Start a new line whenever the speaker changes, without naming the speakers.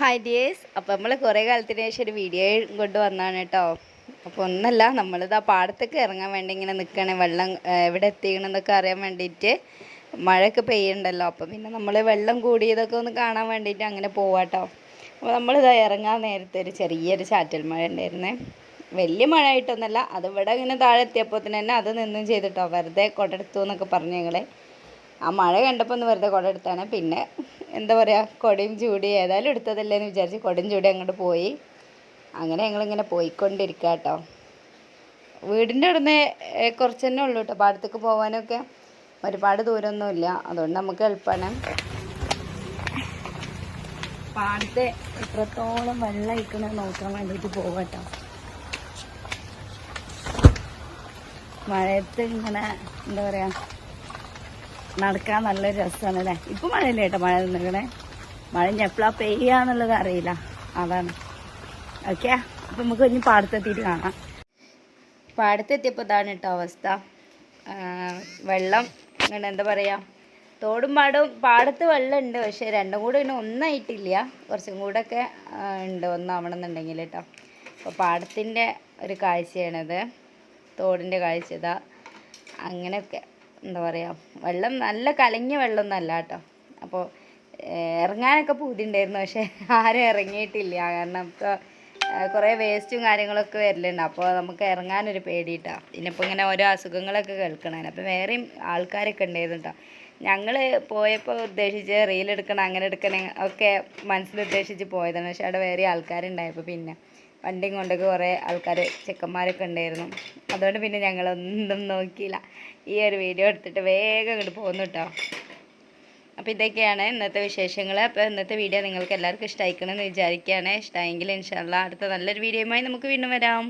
Hi dears അപ്പോൾ നമ്മൾ കുറേ കാലത്തിന് ശേഷം ഒരു വീഡിയോ കൊണ്ട് വന്നതാണ് കേട്ടോ. അപ്പോൾ ഒന്നല്ല നമ്മളിത് ആ പാടത്തേക്ക് ഇറങ്ങാൻ വേണ്ടി ഇങ്ങനെ നിൽക്കണേ വെള്ളം എവിടെ എത്തിക്കണമെന്നൊക്കെ അറിയാൻ വേണ്ടിയിട്ട് മഴയൊക്കെ പെയ്യണ്ടല്ലോ. അപ്പോൾ പിന്നെ നമ്മൾ വെള്ളം കൂടിയതൊക്കെ ഒന്ന് കാണാൻ വേണ്ടിയിട്ട് അങ്ങനെ പോവാട്ടോ അപ്പോൾ നമ്മളിത് ഇറങ്ങാൻ നേരത്തെ ഒരു ചെറിയൊരു ചാറ്റൽ മഴ ഉണ്ടായിരുന്നേ വലിയ മഴ ആയിട്ടൊന്നുമല്ല അത് ഇവിടെ ഇങ്ങനെ താഴെ എത്തിയപ്പോൾ തന്നെ അത് നിന്നും ചെയ്തിട്ടോ. വെറുതെ കൊടെടുത്തു എന്നൊക്കെ പറഞ്ഞു ഞങ്ങളെ. ആ മഴ കണ്ടപ്പോൾ ഒന്ന് വെറുതെ കുട എടുത്താണ്. പിന്നെ എന്താ പറയുക കൊടയും ചൂടി ഏതായാലും എടുത്തതല്ലേ എന്ന് വിചാരിച്ച് കൊടയും ചൂടി അങ്ങോട്ട് പോയി. അങ്ങനെ ഞങ്ങളിങ്ങനെ പോയിക്കൊണ്ടിരിക്കുക കേട്ടോ വീടിന്റെ അവിടുന്ന് കുറച്ച് തന്നെ ഉള്ളൂ കേട്ടോ പാടത്തേക്ക് പോകാനൊക്കെ ഒരുപാട് ദൂരമൊന്നുമില്ല അതുകൊണ്ട് നമുക്ക് എളുപ്പമാണ് പാടത്തെ എത്രത്തോളം വെള്ളം അയക്കണമെന്ന് നോക്കാൻ വേണ്ടിയിട്ട് പോകാം കേട്ടോ മഴയത്ത് ഇങ്ങനെ എന്താ പറയുക നടക്കാൻ നല്ല രസമാണ് അല്ലേ ഇപ്പൊ മഴയില്ല കേട്ടോ മഴ നിന്നിക്കണേ മഴ ഇനി എപ്പോഴാ പെയ്യാന്നുള്ളത് അറിയില്ല. അതാണ്. ഓക്കെ? അപ്പൊ നമുക്ക് ഇനി പാടത്തെത്തിയിട്ട് കാണാം. പാടത്തെത്തിയപ്പോൾ ഇതാണ് കേട്ടോ അവസ്ഥ. വെള്ളം ഇങ്ങനെ എന്താ പറയാ? തോടും പാടും പാടത്ത് വെള്ളമുണ്ട്. പക്ഷെ രണ്ടും കൂടെ ഇങ്ങനെ ഒന്നായിട്ടില്ല. കുറച്ചും കൂടെ ഒക്കെ ഉണ്ട്. ഒന്നാവണം എന്നുണ്ടെങ്കിൽ കേട്ടോ അപ്പോൾ പാടത്തിന്റെ ഒരു കാഴ്ചയാണിത്. തോടിന്റെ കാഴ്ച ഇതാ. അങ്ങനെയൊക്കെ. എന്താ പറയുക വെള്ളം നല്ല കലങ്ങിയ വെള്ളം അല്ല കേട്ടോ അപ്പോൾ ഇറങ്ങാനൊക്കെ പൂതിണ്ടായിരുന്നു പക്ഷേ ആരും ഇറങ്ങിയിട്ടില്ല. കാരണം ഇപ്പോൾ കുറേ വേസ്റ്റും കാര്യങ്ങളൊക്കെ വരലുണ്ട്. അപ്പോൾ നമുക്ക് ഇറങ്ങാനൊരു പേടിയിട്ടാ. പിന്നിപ്പോൾ ഇങ്ങനെ ഓരോ അസുഖങ്ങളൊക്കെ കേൾക്കണേ അപ്പോൾ വേറെയും ആൾക്കാരൊക്കെ ഉണ്ടായിരുന്നു കേട്ടോ. ഞങ്ങൾ പോയപ്പോൾ ഉദ്ദേശിച്ച് റീൽ എടുക്കണം അങ്ങനെ എടുക്കണം ഒക്കെ മനസ്സിൽ ഉദ്ദേശിച്ച് പോയതാണ്. പക്ഷേ അവിടെ വേറെ ആൾക്കാരുണ്ടായപ്പോൾ പിന്നെ വണ്ടിയും കൊണ്ട് കുറേ ആൾക്കാർ ചെക്കന്മാരൊക്കെ ഉണ്ടായിരുന്നു. അതുകൊണ്ട് പിന്നെ ഞങ്ങളൊന്നും നോക്കിയില്ല. ഈ ഒരു വീഡിയോ എടുത്തിട്ട് വേഗം ഇങ്ങോട്ട് പോകുന്നു കേട്ടോ അപ്പോൾ ഇതൊക്കെയാണ് ഇന്നത്തെ വിശേഷങ്ങൾ അപ്പോൾ ഇന്നത്തെ വീഡിയോ നിങ്ങൾക്ക് എല്ലാവർക്കും ഇഷ്ടമായിക്കണമെന്ന് വിചാരിക്കുകയാണ്. ഇഷ്ടമായെങ്കിൽ ഇൻഷാല്ല അടുത്ത നല്ലൊരു വീഡിയോയുമായി നമുക്ക് വീണ്ടും വരാം.